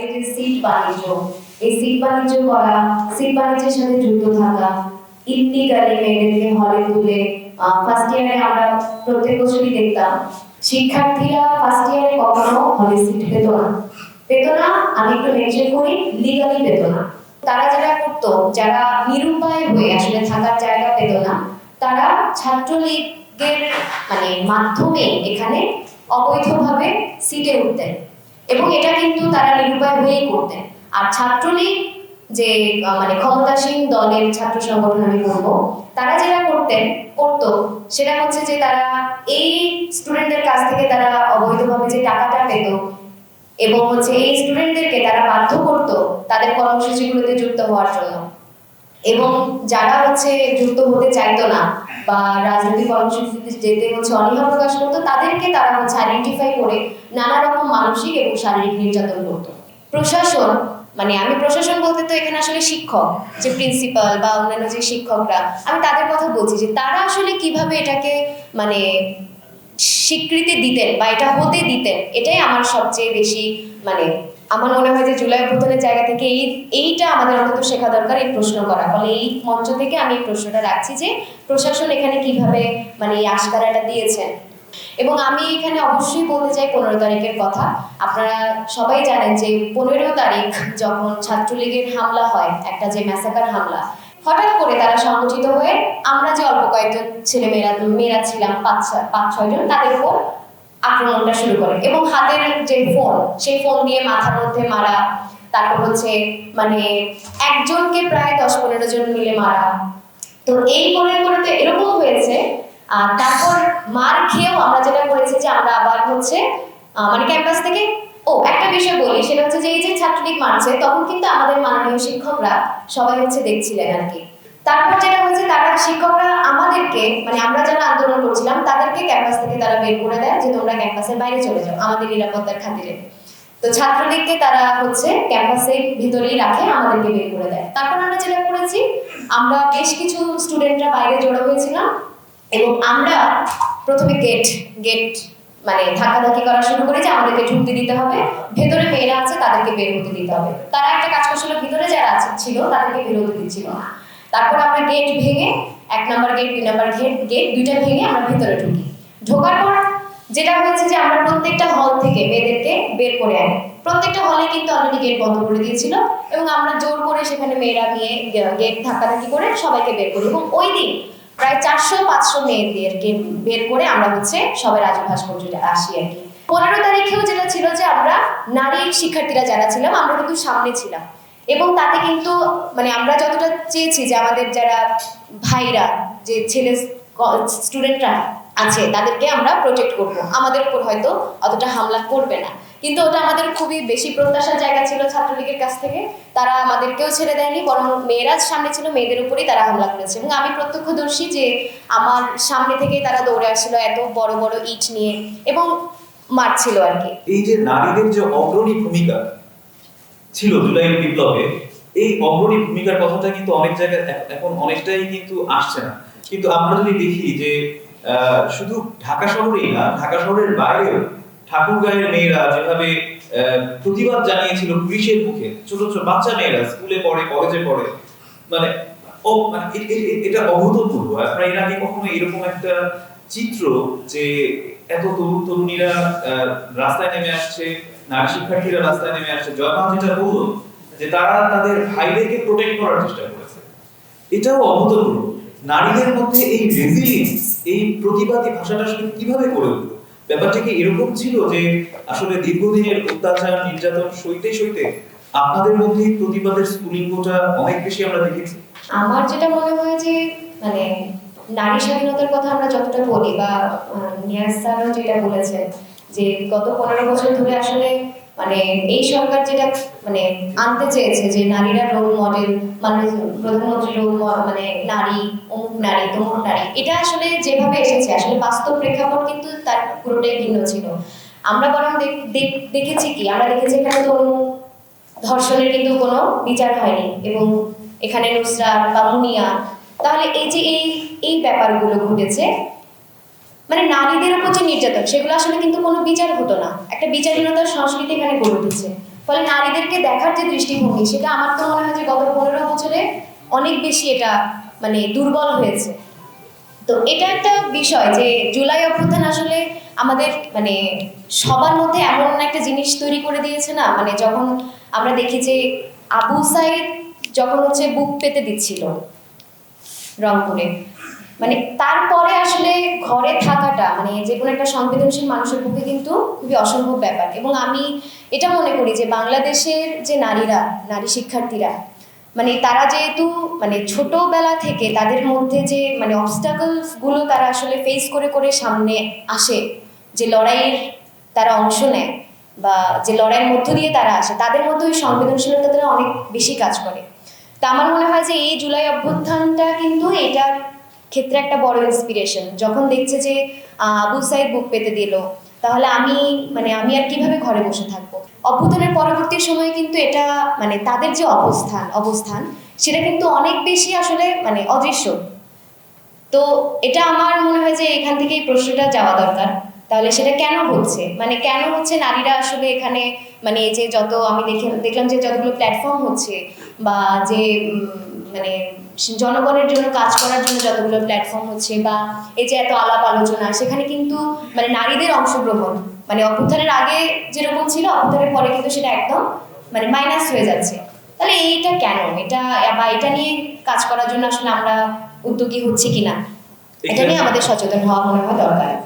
এই যে সিট বাণিজ্য। এই সিট বাণিজ্য করা, সিট বাণিজ্যের সাথে যুক্ত থাকা ইলিগালি মেয়েদেরকে হলে তুলে ফার্স্ট ইয়ারে আমরা প্রত্যেক বছরই দেখতাম। শিক্ষার্থীরা ফার্স্ট ইয়ারে কখনো হলে সিট পেত না। পেত না, আমি একটু মেনশন করি লিগালি পেত না। তারা যারা করতো, যারা নিরুপায় হয়ে আসলে থাকার জায়গা পেত না, তারা ছাত্রলীগের মানে মাধ্যমে এখানে অবৈধভাবে সিটে উঠতেন। এবং এটা কিন্তু তারা নিরুপায় হয়েই করতেন। আর ছাত্রলীগ যে মানে ক্ষমতাসীন দলের ছাত্র সংগঠন আমি বলব, তারা যেটা করতেন, করতো, সেটা হচ্ছে যে তারা এই স্টুডেন্টদের কাছ থেকে তারা অবৈধভাবে যে টাকাটা পেত এবং হচ্ছে এই স্টুডেন্টদেরকে তারা বাধ্য করতো তাদের কর্মসূচিগুলোতে যুক্ত হওয়ার জন্য। এবং যারা হচ্ছে যুক্ত হতে চাইতো না বা রাজনৈতিক কর্মসূচিতে যেতে হচ্ছে অনীহা প্রকাশ করতো, তাদেরকে তারা হচ্ছে আইডেন্টিফাই করে নানা রকম মানসিক এবং শারীরিক নির্যাতন করতো। প্রশাসন মানে আমি প্রশাসন বলতে তো এখানে আসলে শিক্ষক, যে প্রিন্সিপাল বা অন্যান্য যে শিক্ষকরা, আমি তাদের কথা বলছি যে তারা আসলে কীভাবে এটাকে মানে স্বীকৃতি দিতেন বা এটা হতে দিতেন, এটাই আমার সবচেয়ে বেশি মানে আমার মনে হয় যে জুলাই অভ্যুত্থানের জায়গা থেকে এই, এইটা আমাদের অন্তত শেখা দরকার এই প্রশ্ন করা। ফলে এই মঞ্চ থেকে আমি এই প্রশ্নটা রাখছি যে প্রশাসন এখানে কীভাবে মানে এই আশকারাটা দিয়েছেন এবং আমি এখানে অবশ্যই বলতে চাই পনেরো তারিখের কথা। আপনারা সবাই জানেন যে পনেরো তারিখ যখন ছাত্রলীগের হামলা হয়, একটা যে ম্যাসাকার হামলা, হঠাৎ করে তারা সংগঠিত হয়ে আমরা যে অল্প কয়েকজন ছেলে মেয়েরা মেয়েরা ছিলাম, পাঁচ পাঁচ, ছয়জন, তাদের উপর আক্রমণটা শুরু করে এবং হাতের যে ফোন, সেই ফোন দিয়ে মাথার মধ্যে মারা, তারপর হচ্ছে মানে একজনকে প্রায় দশ পনেরো জন মিলে মারা। তো এই করে করে তো এরকম হয়েছে তারপর মার খেয়েও আমরা যেটা করেছি যে আমরা আবার হচ্ছে মানে ক্যাম্পাস থেকে, ও, একটা বিষয় বলি, সেটা হচ্ছে যে এই যে ছাত্রলীগ মারছে, তখন কিন্তু আমাদের মাননীয় শিক্ষকরা সবাই হচ্ছে দেখছিলেন আর কি। তারপর যেটা হয়েছে, তারা শিক্ষকরা আমাদেরকে মানে আমরা যারা আন্দোলন করছিলাম, তাদেরকে ক্যাম্পাস থেকে তারা বের করে দেয় যে তোমরা ক্যাম্পাসের বাইরে চলে যাও আমাদের নিরাপত্তার খাতিরে। তো ছাত্রলীগকে তারা হচ্ছে ক্যাম্পাসের ভিতরেই রাখে, আমাদেরকে বের করে দেয়। তারপর আমরা যেটা করেছি, আমরা বেশ কিছু স্টুডেন্টরা বাইরে জড়ো হয়েছিলাম এবং আমরা প্রথমে গেট গেট মানে ধাক্কাধাক্কি করা শুরু করি যে আমাদেরকে ঢুকতে দিতে হবে, ভেতরে মেয়েরা আছে তাদেরকে বের হতে দিতে হবে। তারা একটা কাজ করছিল, ভিতরে যারা আছে, ছিল, তাদেরকে বের হতে দিচ্ছিল। না তারপর আমরা গেট ভেঙে, এক নাম্বার গেট দুই নাম্বার গেট গেট দুইটা ভেঙে আমরা ভিতরে ঢুকি। ঢোকার পর যেটা হয়েছে যে আমরা প্রত্যেকটা হল থেকে মেয়েদেরকে বের করে আনি। প্রত্যেকটা হলে কিন্তু অলরেডি গেট বন্ধ করে দিয়েছিল এবং আমরা জোর করে সেখানে মেয়েরা নিয়ে গেট ধাক্কাধাক্কি করে সবাইকে বের করি। এবং ওই দিন প্রায় চারশো, পাঁচশো মেয়েদেরকে বের করে আমরা হচ্ছে সবাই রাজু ভাস্কর্যে আসি আর কি। পনেরো তারিখেও যেটা ছিল যে আমরা নারী শিক্ষার্থীরা যারা ছিলাম, আমরা কিন্তু সামনে ছিলাম। এবং তাতে কিন্তু মানে আমরা যতটা চেয়েছি যে আমাদের যারা ভাইরা, যে ছেলে স্টুডেন্টরা আছে, তাদেরকে আমরা প্রোটেক্ট করব। আমাদের উপর হয়তো অতটা হামলা করবে না। কিন্তু ওটা আমাদের খুবই বেশি প্রত্যাশার জায়গা ছিল ছাত্রলীগের কাছ থেকে। তারা আমাদেরকেও ছেড়ে দেয়নি, বরং মেয়েরা সামনে ছিল, মেয়েদের উপরেই তারা হামলা করেছে। এবং আমি প্রত্যক্ষদর্শী যে আমার সামনে থেকেই তারা দৌড়ে আসছিল, এত বড় বড় ইট নিয়ে, এবং মারছিল আর কি। এই যে নারীদের যে অগ্রণী ভূমিকা ছিল জুলাই বিপ্লবে, এই অগ্রণী ভূমিকার কথাটা কিন্তু অনেক জায়গায় এখন অনেকটাই কিন্তু আসছে না। কিন্তু আমরা যদি দেখি যে শুধু ঢাকা শহরেই না, ঢাকা শহরের বাইরেও ঠাকুরগাঁয়ের মেয়েরা যেভাবে প্রতিবাদ জানিয়েছিল পুলিশের মুখে, ছোট ছোট বাচ্চা মেয়েরা স্কুলে পড়ে, কলেজে পড়ে মানে মানে এটা অভূতপূর্ব। আপনারা এর আগে কখনো এরকম একটা চিত্র যে এত তরুণ তরুণীরা রাস্তায় নেমে আসছে, নারী শিক্ষার্থীরা রাস্তায় নেমে আসছে। জয়মান যেটা বলল যে তারা তাদের ভাইদেরকে প্রোটেক্ট করার চেষ্টা করেছে। এটাও অভূতপূর্ব। নারীদের মধ্যে এই রেজিলিয়েন্স এই প্রতিবাদী ভাষাটা আসলে কীভাবে গড়ে উঠল? ব্যাপারটা কি এরকম ছিল যে আসলে দীর্ঘদিনের অত্যাচার, নির্যাতন সইতে সইতে আপনাদের মধ্যে প্রতিবাদের স্ফুলিঙ্গটা অনেক বেশি আমরা দেখেছি? আমার যেটা মনে হয় যে মানে নারী স্বাধীনতার কথা আমরা যতটা বলি বা নিয়াজ যেটা বলেছেন যে গত পনেরো বছর ধরে আসলে মানে এই সরকার যেটা মানে আনতে চেয়েছে যে নারীরা রোল মডেল মানে প্রধানমন্ত্রী রোল মানে নারী, অমুক নারী, তমুক নারী, এটা আসলে যেভাবে এসেছে, আসলে বাস্তব প্রেক্ষাপট কিন্তু তার পুরোটাই ভিন্ন ছিল। আমরা বরং দেখ- দেখ- দেখেছি কি, আমরা দেখেছি এখানে তনু ধর্ষণের কিন্তু কোনো বিচার হয়নি এবং এখানে নুসরাত বা মুনিয়া তাহলে এই যে এই এই ব্যাপারগুলো ঘটেছে মানে নারীদের উপর যে নির্যাতন, সেগুলো আসলে কিন্তু কোনো বিচার হতো না। একটা বিচারহীনতার সংস্কৃতি এখানে গড়ে উঠেছে। ফলে নারীদেরকে দেখার যে দৃষ্টিভঙ্গি, সেটা আমার তো মনে হয় যে গত পনেরো বছরে অনেক বেশি এটা মানে দুর্বল হয়েছে। তো এটা একটা বিষয় যে জুলাই অভ্যুত্থান আসলে আমাদের মানে সবার মধ্যে এমন একটা জিনিস তৈরি করে দিয়েছে না? মানে যখন আমরা দেখি যে আবু সাইদ যখন হচ্ছে বুক পেতে দিচ্ছিল রংপুরে মানে তারপরে আসলে ঘরে থাকাটা মানে যে কোনো একটা সংবেদনশীল মানুষের পক্ষে কিন্তু খুবই অসম্ভব ব্যাপার। এবং আমি এটা মনে করি যে বাংলাদেশের যে নারীরা, নারী শিক্ষার্থীরা মানে তারা যেহেতু মানে ছোটবেলা থেকে তাদের মধ্যে যে মানে অবস্টাকলসগুলো তারা আসলে ফেস করে করে সামনে আসে, যে লড়াইয়ের তারা অংশ নেয় বা যে লড়াইয়ের মধ্য দিয়ে তারা আসে, তাদের মধ্যে ওই সংবেদনশীলতা তারা অনেক বেশি কাজ করে। তা আমার মনে হয় যে এই জুলাই অভ্যুত্থানটা কিন্তু এটার ক্ষেত্রে একটা বড় ইন্সপিরেশন যখন দেখছে যে আবু সাইদ বুক পেতে দিল, তাহলে আমি মানে আমি আর কীভাবে ঘরে বসে থাকব? অভ্যুত্থানের পরবর্তী সময়ে কিন্তু এটা মানে তাদের যে অবস্থান অবস্থান, সেটা কিন্তু অনেক বেশি আসলে মানে অদৃশ্য। তো এটা আমার মনে হয় যে এখান থেকে এই প্রশ্নটা যাওয়া দরকার। তাহলে সেটা কেন হচ্ছে? মানে কেন হচ্ছে নারীরা আসলে এখানে মানে এই যে যত আমি দেখে দেখলাম যে যতগুলো প্ল্যাটফর্ম হচ্ছে বা যে মানে জনগণের জন্য কাজ করার জন্য যতগুলো প্ল্যাটফর্ম হচ্ছে বা এই যে এত আলাপ আলোচনা সেখানে কিন্তু মানে নারীদের অংশগ্রহণ মানে অভ্যুত্থানের আগে যেরকম ছিল অভ্যুত্থানের পরে কিন্তু সেটা একদম মানে মাইনাস হয়ে যাচ্ছে। তাহলে এইটা কেন? এটা বা এটা নিয়ে কাজ করার জন্য আসলে আমরা উদ্যোগী হচ্ছি কিনা? এটা নিয়ে আমাদের সচেতন হওয়া মনে হয় দরকার।